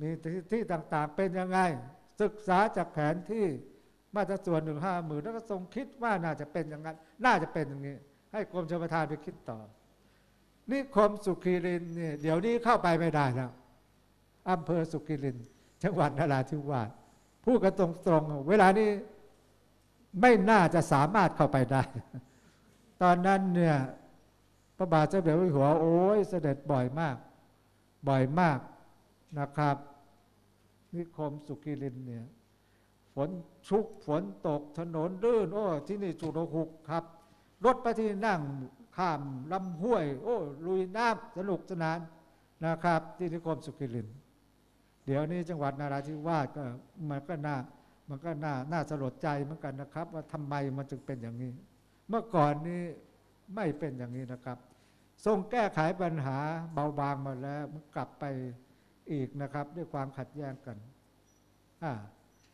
มีที่ต่างๆเป็นยังไง ศึกษาจากแผนที่มาตรส่วนหนึ่งห้าหมื่นแล้วก็ทรงคิดว่าน่าจะเป็นอย่างนั้น น่าจะเป็นอย่างนี้ ให้กรมชลประทานไปคิดต่อนิคมสุขีรินเนี่ยเดี๋ยวนี้เข้าไปไม่ได้แล้วอำเภอสุขีรินจังหวัดนราธิวาสพูดกันตรงๆ เวลานี้ไม่น่าจะสามารถเข้าไปได้ ตอนนั้นเนี่ยพระบาทเด็จพระเจ้าอยู่หัวโอ้ยเสด็จบ่อยมาก บ่อยมาก นะครับ นิคมสุขีรินเนี่ยฝนชุกฝนตกถนนลื่น โอ้ ที่นี่จุดหุกครับ รถไปที่นั่งข้ามลำห้วย โอ้ ลุยน้ำสนุกสนานนะครับ ที่นิคมสุขีริน เดี๋ยวนี้จังหวัดนาราธิวาสก็มันก็น่ามันก็น่าน่าสลดใจเหมือนกันนะครับ ว่าทำไมมันจึงเป็นอย่างนี้ เมื่อก่อนนี้ไม่เป็นอย่างนี้นะครับ ทรงแก้ไขปัญหาเบาบางมาแล้วมันกลับไป อีกนะครับ ด้วยความขัดแย้งกันอ่า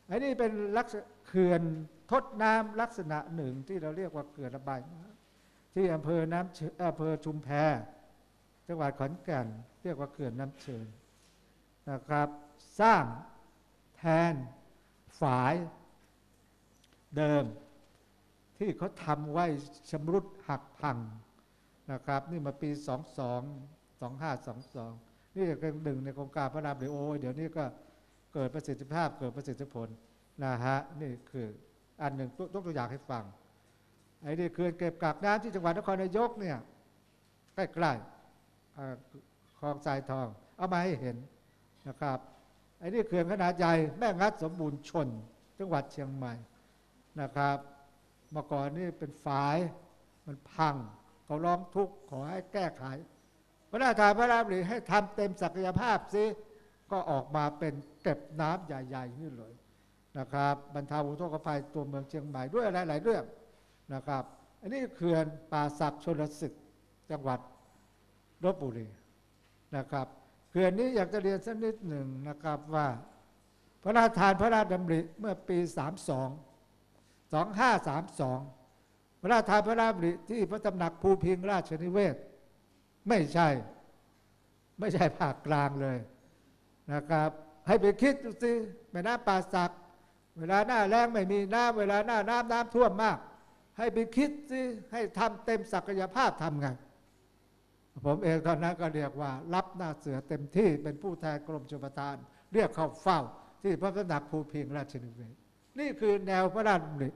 อันนี้เป็นลักษณะเขื่อนทดน้ำลักษณะหนึ่งที่เราเรียกว่าเขื่อนระบายน้ำที่อำเภอน้ำเชิอำเภอชุมแพจังหวัดขอนแก่นเรียกว่าเขื่อนน้ำเชิญนะครับ สร้างแทนฝายเดิม ที่เขาทำไว้ชำรุดหักพังนะครับ นี่มาปี 22 2522 นี่เป็นหนึ่งในโครงการพระรามเลยโอ้ยเดี๋ยวนี้ก็เกิดประสิทธิภาพเกิดประสิทธิผลนะฮะนี่คืออันหนึ่งยกตัวอย่างให้ฟังไอ้นี่คือเก็บกักน้ำที่จังหวัดนครนายกเนี่ยใกล้ๆคลองทรายทอง เอามาให้เห็นนะครับไอ้นี่เขื่อนขนาดใหญ่แม่งัดสมบูรณ์ชน จังหวัดเชียงใหม่นะครับเมื่อก่อนนี่เป็นฝายมันพังเขาร้องทุกข์ขอให้แก้ไข พระราชาพระราชดำริให้ทำเต็มศักยภาพซิก็ออกมาเป็นเก็บน้ำใหญ่ๆนี่เลยนะครับบรรเทาอุทกภัยตัวเมืองเชียงใหม่ด้วยหลายๆเรื่องนะครับ อันนี้เขื่อนป่าศักดิ์ชนศึกจังหวัดลบบุรีนะครับเขื่อนนี้อยากจะเรียนสักนิดหนึ่งนะครับว่า พระราชทานพระราชดำริเมื่อปี 32 2532 พระราชทานพระราชดำริที่พระตำหนักภูพิงราชนิเวศ ไม่ใช่ ไม่ใช่ภาคกลางเลยนะครับ ให้ไปคิดดูสิแม่น้ำป่าสัก เวลาหน้าแรงไม่มีน้ำเวลาหน้าน้ำน้ำท่วมมาก ให้ไปคิดสิให้ทำเต็มศักยภาพทำไงผมเองตอนนั้นก็เรียกว่า รับหน้าเสือเต็มที่เป็นผู้แทนกรมชลประทาน เรียกเข้าเฝ้า ที่พระตำหนักภูพิงราชนิเวศนี่คือแนวพระราชดำริ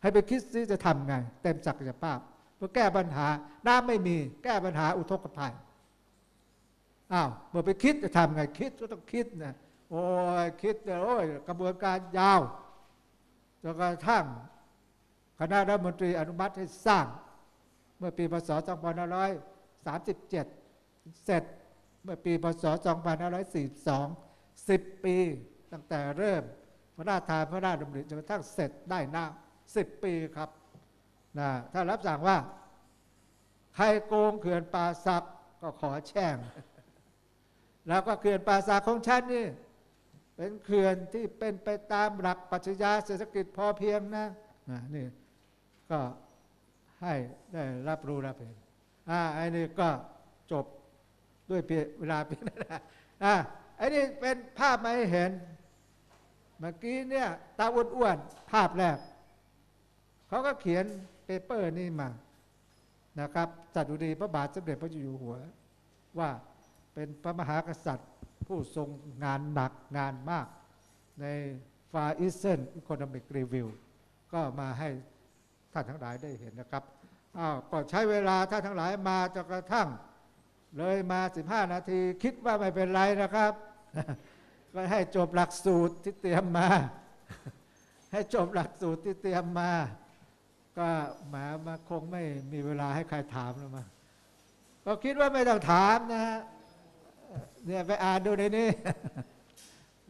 ให้ไปคิดซิจะทำไง เต็มศักยภาพ พื่อแก้ปัญหา น้ำไม่มีแก้ปัญหาอุทกภัยอ้าวเมื่อไปคิดจะทำไงคิดก็ต้องคิดนะโอ้ยคิดเนี่ยโอ้ยกระบวนการยาวจนกระทั่งคณะรัฐมนตรีอนุมัติให้สร้าง เมื่อปีพศ 2537 เสร็จเมื่อปีพศ 2542 10 ปี ตั้งแต่เริ่มพระราชทานพระราชดำริจนกระทั่งเสร็จได้น้ำสิบปีครับ นะถ้ารับสั่งว่า ใครโกงเขื่อนป่าสักก็ขอแช่ง แล้วก็เขื่อนป่าสักของฉันนี่ เป็นเขื่อนที่เป็นไปตามหลักปรัชญาเศรษฐกิจพอเพียงนะนะนี่ก็ให้ได้รับรู้รับเห็นอ่าไอ้นี่ก็จบด้วยเวลาเพียงนั้นนะอ่าไอ้นี่เป็นภาพมาให้เห็น เมื่อกี้เนี่ยตาอ้วนๆภาพแรก เขาก็เขียนเปเปอร์นี่มานะครับจัดดุดีพระบาทสมเด็จพระเจ้าอยู่หัว ว่าเป็นพระมหากษัตริย์ผู้ทรงงานหนักงานมาก ใน Far Eastern Economic Review ก็มาให้ท่านทั้งหลายได้เห็นนะครับอ้าวก็ใช้เวลาท่านทั้งหลายมาจนกระทั่ง เลยมา 15 นาทีคิดว่าไม่เป็นไรนะครับ ก็ให้จบหลักสูตรที่เตรียมมา ให้จบหลักสูตรที่เตรียมมา ก็หมามาคงไม่มีเวลาให้ใครถามแล้วมาก็คิดว่าไม่ต้องถามนะฮะเนี่ยไปอ่านดูในนี้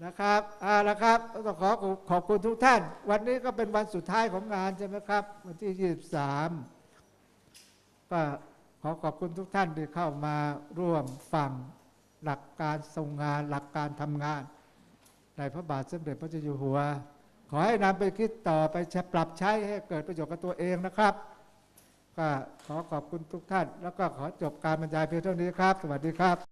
นะครับอ่าละครับต้องขอขอบคุณทุกท่าน วันนี้ก็เป็นวันสุดท้ายของงานใช่ไหมครับ วันที่ 23 ก็ขอขอบคุณทุกท่านที่เข้ามาร่วมฟังหลักการทรงงาน หลักการทำงานในพระบาทสมเด็จพระเจ้าอยู่หัว ขอให้นำไปคิดต่อไปปรับใช้ให้เกิดประโยชน์กับตัวเองนะครับ ก็ขอขอบคุณทุกท่าน แล้วก็ขอจบการบรรยายเพียงเท่านี้ครับ สวัสดีครับ